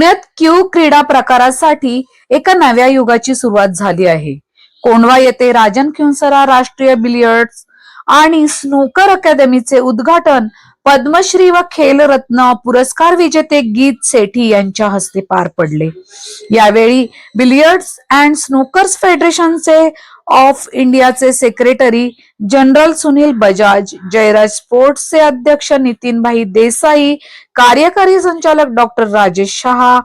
पुण्यात क्यू क्रीडा प्रकारासाठी एका नव्या युगाची सुरुवात झाली आहे. कोंढवा येथे राजन खिंसरा राष्ट्रीय बिलियर्ड्स आणि स्नूकर अकादमीचे उद्घाटन पद्मश्री व खेलरत्न पुरस्कार विजेते गीत सेठी यांच्या हस्ते पार पडले. यावेळी बिलियर्ड्स अँड स्नूकर्स फेडरेशनचे ऑफ इंडियाचे सेक्रेटरी जनरल सुनील बजाज जयराज स्पोर्ट्सचे अध्यक्ष नितीनभाई देसाई कार्यकारी संचालक डॉक्टर राजेश शहा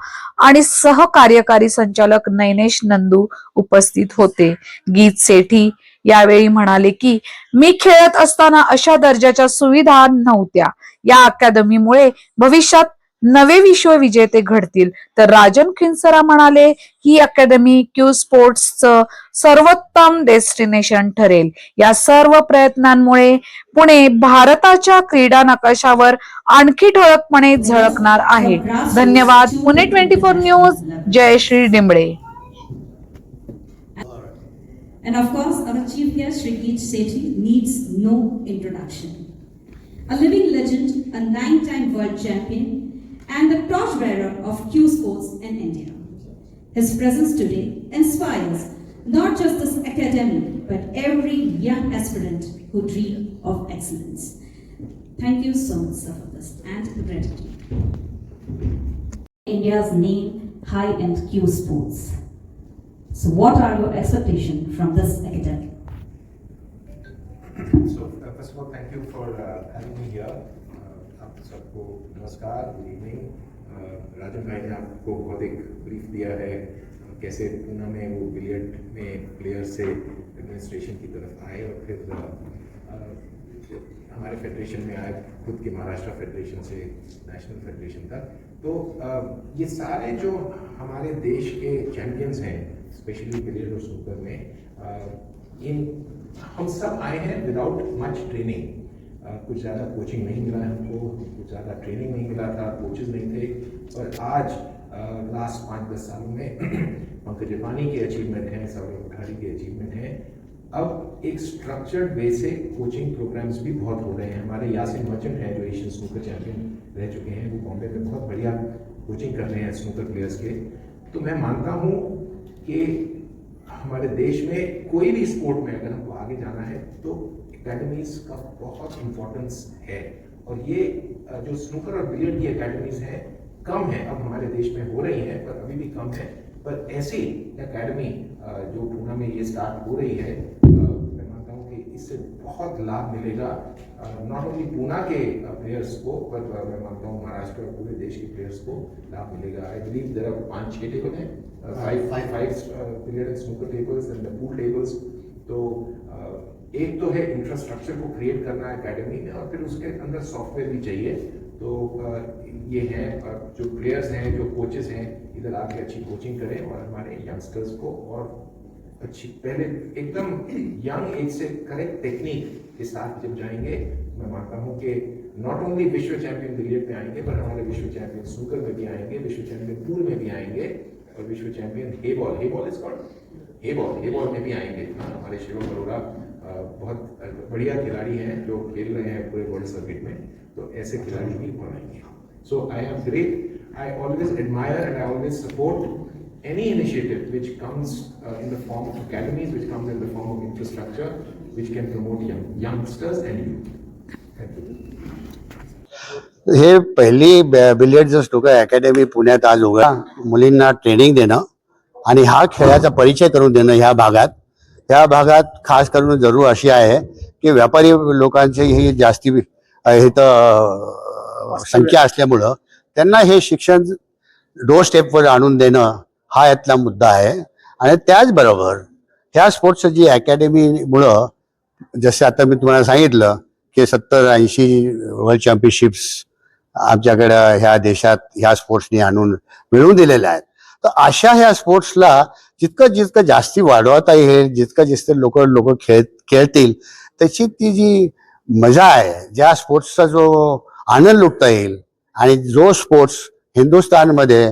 आणि सहकार्यकारी संचालक नैनेश नंदू उपस्थित होते. गीत सेठी यावेळी म्हणाले की मी खेळत असताना अशा दर्जाच्या सुविधा नव्हत्या. या अकादमीमुळे भविष्यात नवे विश्वविजेते घडतील. तर राजन खिंसरा म्हणाले ही अकॅडमी क्यू स्पोर्ट्सचं सर्वोत्तम डेस्टिनेशन ठरेल. या सर्व प्रयत्नांमुळे पुणे भारताच्या क्रीडा नकाशावर आणखी ठळकपणे झळकणार आहे. धन्यवाद. Pune twenty four news Jayshree Dimble. And of course, our chief guest, Sri Geet Sethi, needs no introduction. A living legend, a nine-time world champion, and the torchbearer of Q Sports in India. His presence today inspires not just this academy, but every young aspirant who dream of excellence. Thank you so much, sir, for this and gratitude. India's name high-end Q Sports. So, what are your expectations from this academy? So uh, first of all, thank you for uh, having me here. सबको नमस्कार, good evening. Rajan भाई ने आपको बहुत एक brief दिया है कैसे पूना में वो बिलियर्ड में प्लेयर से एडमिनिस्ट्रेशन की तरफ़ आए और फिर हमारे फेडरेशन में आए, खुद के महाराष्ट्र फेडरेशन से नेशनल फेडरेशन तक। तो ये सारे जो हमारे देश के चैंपियंस हैं स्पेशली बिलियर्ड और सुपर में इन, हम सब आए हैं विदाउट मच ट्रेनिंग कुछ ज़्यादा कोचिंग नहीं मिला है हमको कुछ ज़्यादा ट्रेनिंग नहीं मिला था कोचेज नहीं थे। और आज लास्ट पाँच दस सालों में पंकज जापानी के अचीवमेंट हैं सौरभ कोठारी के अचीवमेंट हैं। अब एक स्ट्रक्चर्ड वे से कोचिंग प्रोग्राम्स भी बहुत हो रहे हैं। हमारे यासिन मर्चेंट हैं, जो एशियन स्नूकर चैंपियन रह चुके हैं। वो बॉम्बे में बहुत बढ़िया कोचिंग कर रहे हैं स्नूकर प्लेयर्स के। तो मैं मानता हूँ कि हमारे देश में कोई भी स्पोर्ट में अगर हमको आगे जाना है तो एकेडमीज का बहुत इम्पोर्टेंस है। और ये जो स्नूकर और बिलियर्ड की एकेडमीज हैं कम है। अब हमारे देश में हो रही हैं पर अभी भी कम है। पर ऐसी एकेडमी अ, जो पूना में ये स्टार्ट हो रही है मैं मानता हूँ कि इससे बहुत लाभ मिलेगा नॉट ओनली पूना के प्लेयर्स को पर मैं मानता हूँ महाराष्ट्र और पूरे देश के प्लेयर्स को लाभ मिलेगा। आई बिलीव देर आर पाँच छः टेबल हैं five five five and snooker tables and pool tables तो एक तो है इंफ्रास्ट्रक्चर को क्रिएट करना एकेडमी में और फिर उसके अंदर सॉफ्टवेयर भी चाहिए। तो ये है जो प्लेयर्स हैं जो कोचेस हैं इधर आके अच्छी कोचिंग करें और हमारे यंगस्टर्स को और अच्छी पहले एकदम यंग एज से करेक्ट टेक्निक के साथ जब जाएँगे। मैं मानता हूँ कि नॉट ओनली विश्व चैंपियन बिलियर्ड में आएँगे पर हमारे विश्व चैंपियन स्नूकर में भी आएँगे विश्व चैंपियन पूल में भी आएँगे और विश्व champion heyball heyball is called heyball heyball में भी आएँगे। हाँ, हमारे शिवम अरोड़ा बहुत बढ़िया खिलाड़ी हैं जो खेल रहे हैं पूरे वर्ल्ड सर्किट में तो ऐसे खिलाड़ी भी आएँगे so I am great I always admire and I always support uh, in the form of academies, which comes in the form of infrastructure, which can promote young, youngsters and youth. Thank you. हे पहिली billiard snooker academy पुण्यात आज उघडा मुलींना training देणं आणि हा खेळाचा परिचय करून देणं ह्या भागात ह्या भागात खास करून जरूर अशी आहे की व्यापारी लोकांची ही जास्ती इथं संख्या असल्यामुळं त्यांना हे शिक्षण डोर स्टेपवर आणून देणं हा यातला मुद्दा आहे. आणि त्याचबरोबर ह्या स्पोर्ट्सची जी अकॅडमीमुळं जसे आता मी तुम्हाला सांगितलं की सत्तर ऐंशी वर्ल्ड चॅम्पियनशिप्स आमच्याकडं ह्या देशात ह्या स्पोर्ट्सनी आणून मिळवून दिलेल्या आहेत. तर अशा ह्या स्पोर्ट्सला जितकं जितकं जास्ती वाढवता येईल जितकं जितकं लोक लोक खेळ खेळतील त्याची ती जी मजा आहे ज्या स्पोर्ट्सचा जो आनंद लुटता येईल आणि जो स्पोर्ट्स हिंदुस्थानमध्ये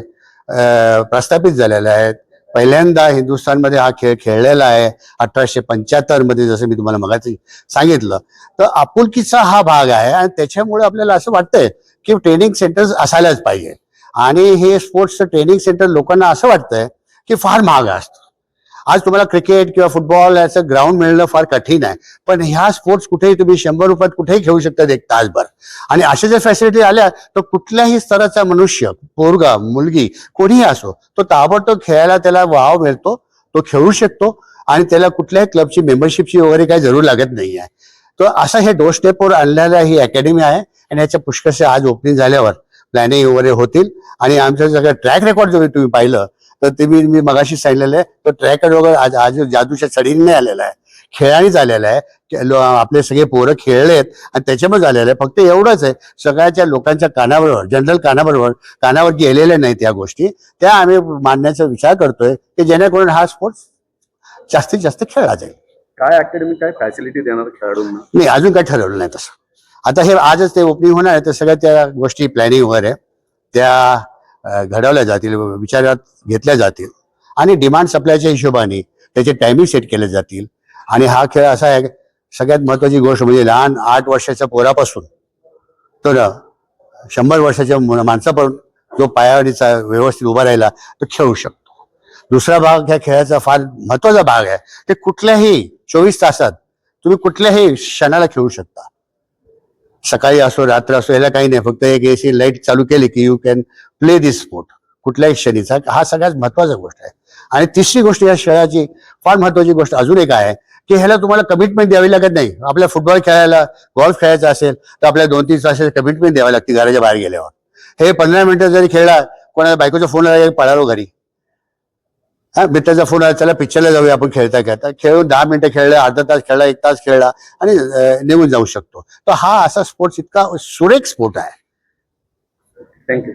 प्रस्थापित झालेला आहे पहिल्यांदा हिंदुस्थानमध्ये हा खेळ खेळलेला आहे अठराशे पंच्याहत्तरमध्ये जसं मी तुम्हाला मगाशी सांगितलं. तर आपुलकीचा हा भाग आहे आणि त्याच्यामुळे आपल्याला असं वाटतंय की ट्रेनिंग सेंटर्स असायलाच पाहिजे. आणि हे स्पोर्ट्सचं ट्रेनिंग सेंटर लोकांना असं वाटतंय की फार महाग असतं आज तुम्हाला क्रिकेट किंवा फुटबॉल याचं ग्राउंड मिळणं फार कठीण आहे. पण ह्या स्पोर्ट्स कुठेही तुम्ही शंभर रुपयात कुठेही खेळू शकता एक तासभर. आणि अशा जर फॅसिलिटी आल्या तर कुठल्याही स्तराचा मनुष्य पोरगा मुलगी कोणीही असो तो ताबडतोब खेळायला त्याला वाव मिळतो तो खेळू शकतो आणि त्याला कुठल्याही क्लबची मेंबरशिपची वगैरे काही जरूर लागत नाही आहे तर असा हे डोर स्टेपवर आणलेलं ही अकॅडमी आहे आणि याच्या पुष्कळशा आज ओपनिंग झाल्यावर प्लॅनिंग वगैरे होतील. आणि आमचं सगळं ट्रॅक रेकॉर्ड जर तुम्ही पाहिलं तर ते मी मी मगाशी सांगितलेलं आहे. तो ट्रॅक वगैरे आज आज जादूच्या चढीने आलेला आहे. खेळानेच आलेला आहे. आपले सगळे पोरं खेळलेत आणि त्याच्यामुळे झालेलं आहे. फक्त एवढंच आहे. सगळ्याच्या लोकांच्या कानाबरोबर जनरल कानाबरोबर कानावर गेलेल्या नाहीत या गोष्टी. त्या आम्ही मांडण्याचा विचार करतोय की जेणेकरून हा स्पोर्ट्स जास्तीत जास्त खेळला जाईल. काय अकॅडमी काय फॅसिलिटी देणार खेळाडूंना? नाही अजून काही ठरवलं नाही तसं. आता हे आजच ते ओपनिंग होणार आहे. तर सगळ्या त्या गोष्टी प्लॅनिंग वगैरे. त्या घडवल्या जातील विचारात घेतल्या जातील. आणि डिमांड सप्लायच्या हिशोबाने त्याचे टायमिंग सेट केले जातील. आणि हा खेळ असा आहे सगळ्यात महत्वाची गोष्ट म्हणजे लहान आठ वर्षाच्या पोरापासून तर शंभर वर्षाच्या मु- माणसापर्यंत जो पायावरीचा व्यवस्थित उभा राहिला तो खेळू शकतो. दुसरा भाग ह्या खेळाचा फार महत्त्वाचा भाग आहे. ते कुठल्याही चोवीस तासात तुम्ही कुठल्याही क्षणाला खेळू शकता. सकाळी असो रात्र असो याला काही नाही. फक्त एक एसी लाइट चालू केली की you can play this sport कुठल्याही क्षणीचा. हा सगळ्यात महत्त्वाचा गोष्ट आहे. आणि तिसरी गोष्ट या खेळाची फार महत्वाची गोष्ट अजून एक आहे की ह्याला तुम्हाला कमिटमेंट द्यावी लागत नाही. आपल्या फुटबॉल खेळायला गॉल्फ खेळायचा असेल तर आपल्या दोन तीन तास कमिटमेंट द्यावी लागते घराच्या बाहेर गेल्यावर. हे पंधरा मिनिटं जरी खेळला कोणाला बायकोचा फोन आला पळालो घरी. हा मित्राचा फोन आला त्याला पिक्चरला जाऊया आपण खेळता खेळता. खेळून दहा मिनिटं खेळलं अर्धा तास खेळला एक तास खेळला आणि निघून जाऊ शकतो. तर हा असा स्पोर्ट्स इतका सुरेख स्पोर्ट आहे. थँक्यू